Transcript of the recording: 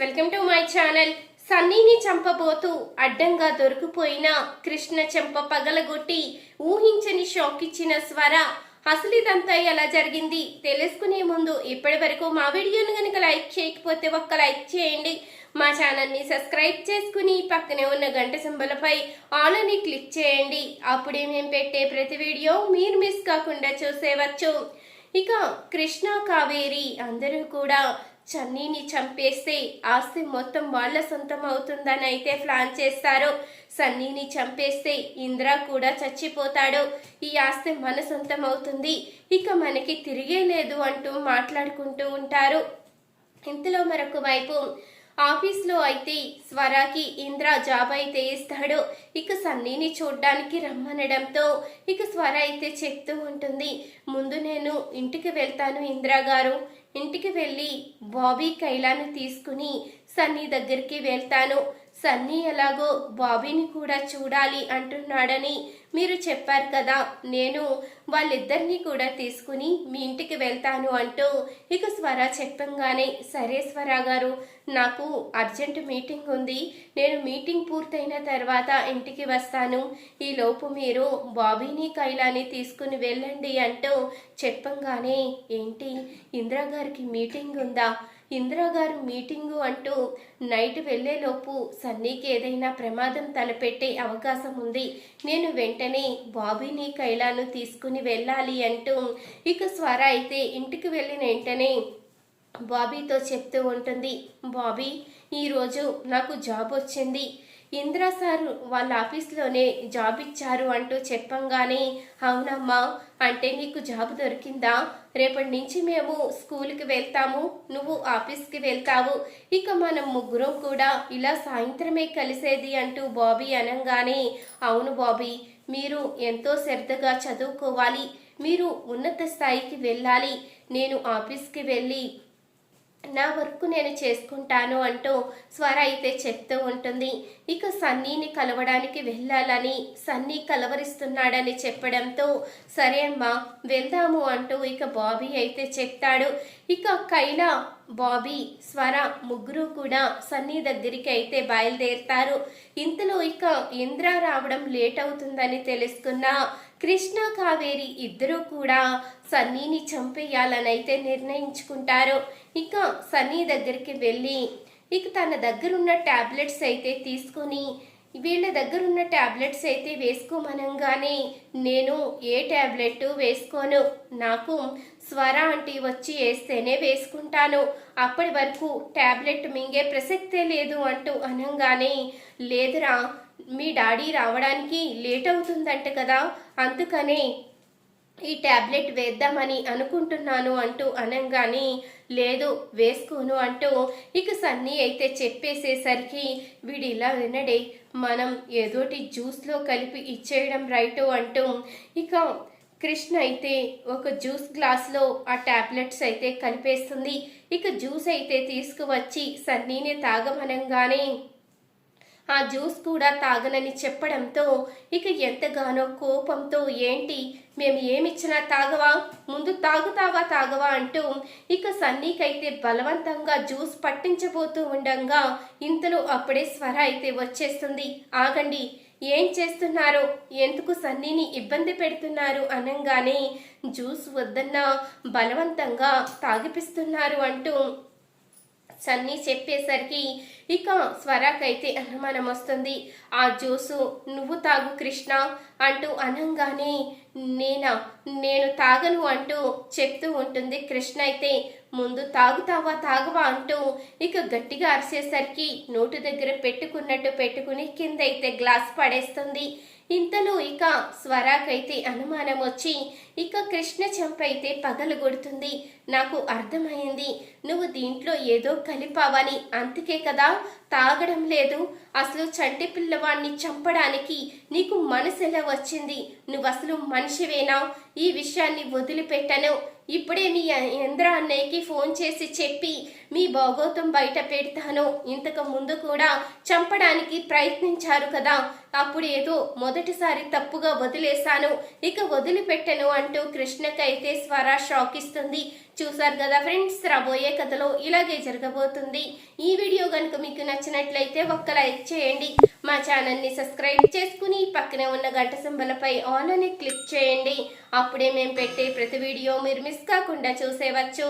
Welcome to my channel. సన్నీని చంపబోతూ అడ్డంగా దొరికిపోయిన కృష్ణ చెంప పగలగొట్టి ఊహించని షాక్ ఇచ్చిన స్వర. అసలు ఇదంతా ఎలా జరిగింది? తెలుసుకునే ముందు ఇప్పటి వరకు మా వీడియోను కనుక లైక్ చేయకపోతే ఒక్క లైక్ చేయండి. మా ఛానల్ని సబ్స్క్రైబ్ చేసుకుని పక్కనే ఉన్న గంట సింబలపై ఆల్ అని క్లిక్ చేయండి. అప్పుడే మేము పెట్టే ప్రతి వీడియో మీరు మిస్ కాకుండా చూసేవచ్చు. ఇక కృష్ణ కావేరి అందరూ కూడా చన్నీని చంపేస్తే ఆస్తి మొత్తం వాళ్ళ సొంతం అవుతుందని అయితే ప్లాన్ చేస్తారు. సన్నీని చంపేస్తే ఇంద్ర కూడా చచ్చిపోతాడు. ఈ ఆస్తి మన సొంతం అవుతుంది. ఇక మనకి తిరిగే లేదు అంటూ మాట్లాడుకుంటూ ఉంటారు. ఇంతలో మరొక వైపు ఆఫీస్లో అయితే స్వరాకి ఇంద్ర జాబ్ అయితే ఇస్తాడు. ఇక సన్నీని చూడ్డానికి రమ్మనడంతో ఇక స్వర అయితే చెప్తూ ఉంటుంది. ముందు నేను ఇంటికి వెళ్తాను ఇంద్ర గారు. ఇంటికి వెళ్ళి బాబీ కైలాన్ని తీసుకుని సన్నీ దగ్గరికి వెళ్తాను. సన్నీ ఎలాగో బాబీని కూడా చూడాలి అంటున్నాడని మీరు చెప్పారు కదా నేను వాళ్ళిద్దరినీ కూడా తీసుకుని మీ ఇంటికి వెళ్తాను అంటూ ఇక స్వర చెప్పంగానే సరే స్వర గారు నాకు అర్జెంట్ మీటింగ్ ఉంది. నేను మీటింగ్ పూర్తయిన తర్వాత ఇంటికి వస్తాను. ఈ లోపు మీరు బాబీని కైలాని తీసుకుని వెళ్ళండి అంటూ చెప్పంగానే ఏంటి ఇందిరాగారికి మీటింగ్ ఉందా? ఇందిరా గారు మీటింగు అంటూ నైట్ వెళ్ళేలోపు సన్నీకి ఏదైనా ప్రమాదం తలపెట్టే అవకాశం ఉంది. నేను వెంటనే బాబీని కైలాను తీసుకుని వెళ్ళాలి అంటూ ఇక స్వర అయితే ఇంటికి వెళ్ళిన వెంటనే బాబీతో చెప్తూ ఉంటుంది. బాబీ ఈరోజు నాకు జాబ్ వచ్చింది. ఇందిరా సార్ వాళ్ళ ఆఫీస్లోనే జాబ్ ఇచ్చారు అంటూ చెప్పంగానే అవునమ్మా అంటే నీకు జాబ్ దొరికిందా? రేపటి నుంచి మేము స్కూల్కి వెళ్తాము నువ్వు ఆఫీస్కి వెళ్తావు. ఇక మనం ముగ్గురం కూడా ఇలా సాయంత్రమే కలిసేది అంటూ బాబీ అనగానే అవును బాబీ మీరు ఎంతో శ్రద్ధగా చదువుకోవాలి. మీరు ఉన్నత స్థాయికి వెళ్ళాలి. నేను ఆఫీస్కి వెళ్ళి నా వర్క్ నేను చేసుకుంటాను అంటూ స్వర అయితే చెప్తూ ఉంటుంది. ఇక సన్నీని కలవడానికి వెళ్ళాలని సన్నీ కలవరిస్తున్నాడని చెప్పడంతో సరే అమ్మా వెళ్దాము అంటూ ఇక బాబీ అయితే చెప్తాడు. ఇక కైలా బాబీ స్వర ముగ్గురు కూడా సన్నీ దగ్గరికి అయితే బయలుదేరుతారు. ఇంతలో ఇక ఇంద్ర రావడం లేట్ అవుతుందని తెలుసుకున్న కృష్ణ కావేరి ఇద్దరూ కూడా సన్నీని చంపేయాలని అయితే నిర్ణయించుకుంటారు. ఇక సన్నీ దగ్గరికి వెళ్ళి ఇక తన దగ్గరున్న టాబ్లెట్స్ అయితే తీసుకొని వీళ్ళ దగ్గర ఉన్న టాబ్లెట్స్ అయితే వేసుకోమనంగానే నేను ఏ టాబ్లెట్ వేసుకోను. నాకు స్వర అంటే వచ్చి వేస్తేనే వేసుకుంటాను. అప్పటి వరకు టాబ్లెట్ మింగే ప్రసక్తే లేదు అంటూ అనంగానే లేదురా మీ డాడీ రావడానికి లేట్ అవుతుందంట కదా అందుకనే ఈ టాబ్లెట్ వేద్దామని అనుకుంటున్నాను అంటూ అనంగానే లేదు వేసుకోను అంటూ ఇక సన్నీ అయితే చెప్పేసేసరికి వీడిలా వినడే మనం ఏదోటి జ్యూస్లో కలిపి ఇచ్చేయడం రైటు అంటూ ఇక కృష్ణ అయితే ఒక జ్యూస్ గ్లాస్లో ఆ టాబ్లెట్స్ అయితే కలిపేస్తుంది. ఇక జ్యూస్ అయితే తీసుకువచ్చి సన్నీని తాగమనంగానే ఆ జ్యూస్ కూడా తాగనని చెప్పడంతో ఇక ఎంతగానో కోపంతో ఏంటి? మేము ఏమిచ్చినా తాగవా? ముందు తాగుతావా తాగవా? అంటూ ఇక సన్నీకైతే బలవంతంగా జ్యూస్ పట్టించబోతూ ఉండగా ఇంతలో అప్పుడే స్వర అయితే వచ్చేస్తుంది. ఆగండి ఏం చేస్తున్నారు? ఎందుకు సన్నీని ఇబ్బంది పెడుతున్నారు? అనగానే జ్యూస్ వద్దన్న బలవంతంగా తాగిపిస్తున్నారు అంటూ సన్నీ చెప్పేసరికి ఇక స్వరాకైతే అనుమానం వస్తుంది ఆ జ్యూసు నువ్వు తాగు కృష్ణ అంటూ అనంగానే నేనా? నేను తాగను అంటూ చెప్తూ ఉంటుంది కృష్ణ అయితే. ముందు తాగుతావా తాగవా అంటూ ఇక గట్టిగా అరిసేసరికి నోటు దగ్గర పెట్టుకున్నట్టు పెట్టుకుని కింద అయితే గ్లాస్ పడేస్తుంది. ఇంతలో ఇక స్వరాకైతే అనుమానం వచ్చి ఇక కృష్ణ చెంపైతే పగలు కొడుతుంది. నాకు అర్థమైంది. నువ్వు దీంట్లో ఏదో కలిపావని. అందుకే కదా తాగడం లేదు. అసలు చంటి పిల్లవాడిని చంపడానికి నీకు మనసు ఎలా వచ్చింది? నువ్వు అసలు మనిషివేనా? ఈ విషయాన్ని వదిలిపెట్టను. ఇప్పుడే మీ ఇంద్ర అన్నయ్యకి ఫోన్ చేసి చెప్పి మీ భోగోతం బయట పెడతాను. ఇంతకు ముందు కూడా చంపడానికి ప్రయత్నించారు కదా. అప్పుడు ఏదో మొదటిసారి తప్పుగా వదిలేశాను. ఇక వదిలిపెట్టను అంటూ కృష్ణకైతే స్వర షాక్ ఇస్తుంది చూసారు కదా ఫ్రెండ్స్ రాబోయే కథలో ఇలాగే జరగబోతుంది. ఈ వీడియో కనుక మీకు నచ్చినట్లయితే ఒక్క లైక్ చేయండి. మా ఛానల్ని సబ్స్క్రైబ్ చేసుకుని పక్కనే ఉన్న గంట సింబలపై ఆన్ అని క్లిక్ చేయండి. అప్పుడే మేము పెట్టే ప్రతి వీడియో మీరు మిస్ కాకుండా చూసేవచ్చు.